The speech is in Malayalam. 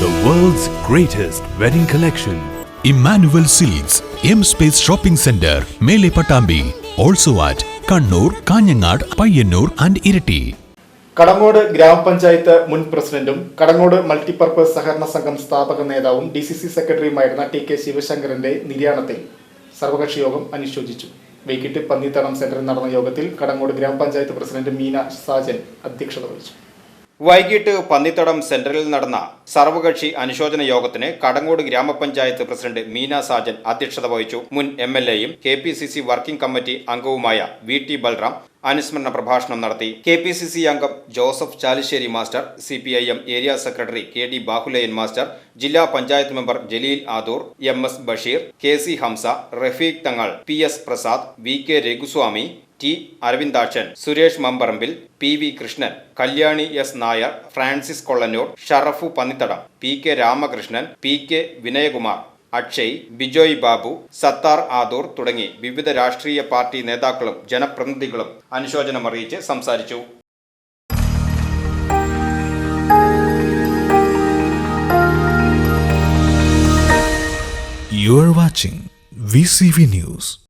greatest wedding collection. Immanuel Seeds, M Space Shopping Center, Mele Patambi, also at Kannur Kanhangad Payyanur and Iritty Kadangode ഗ്രാമപഞ്ചായത്ത് മുൻ പ്രസിഡന്റും കടങ്ങോട് മൾട്ടിപർപ്പസ് സഹകരണ സംഘം സ്ഥാപക നേതാവും ഡി സി സി സെക്രട്ടറിയുമായിരുന്ന ടി കെ ശിവശങ്കരന്റെ നിര്യാണത്തിൽ സർവകക്ഷി യോഗം അനുശോചിച്ചു. വൈകിട്ട് പന്നിത്തടം സെന്ററിൽ നടന്ന യോഗത്തിൽ കടങ്ങോട് ഗ്രാമപഞ്ചായത്ത് പ്രസിഡന്റ് മീന സാജൻ അധ്യക്ഷത വഹിച്ചു. വൈകിട്ട് പന്നിത്തടം സെന്ററിൽ നടന്ന സർവകക്ഷി അനുശോചന യോഗത്തിന് കടങ്ങോട് ഗ്രാമപഞ്ചായത്ത് പ്രസിഡന്റ് മീന സാജൻ അധ്യക്ഷത വഹിച്ചു. മുൻ എം എൽ എയും K P C C working committee അംഗവുമായ വി ടി ബൽറാം അനുസ്മരണ പ്രഭാഷണം നടത്തി. കെ പി സി സി അംഗം Joseph Chalissery master C P I M area secretary K D Bahuleyan master ജില്ലാ panchayat member Jaleel Adoor M S Basheer K C Hamsa Rafeeq Thangal P S Prasad V K Raghuswamy T. Aravindakshan Suresh Mambarambil P. V. Krishnan Kalyani S. Nair Francis Kollannur Sharafu Pannithadam P. K. Ramakrishnan P. K. Vinayakumar Akshay Bijoy Babu Sathar Adoor തുടങ്ങി വിവിധ രാഷ്ട്രീയ പാർട്ടി നേതാക്കളും ജനപ്രതിനിധികളും അനുശോചനം അറിയിച്ച് സംസാരിച്ചു you are watching VCV News.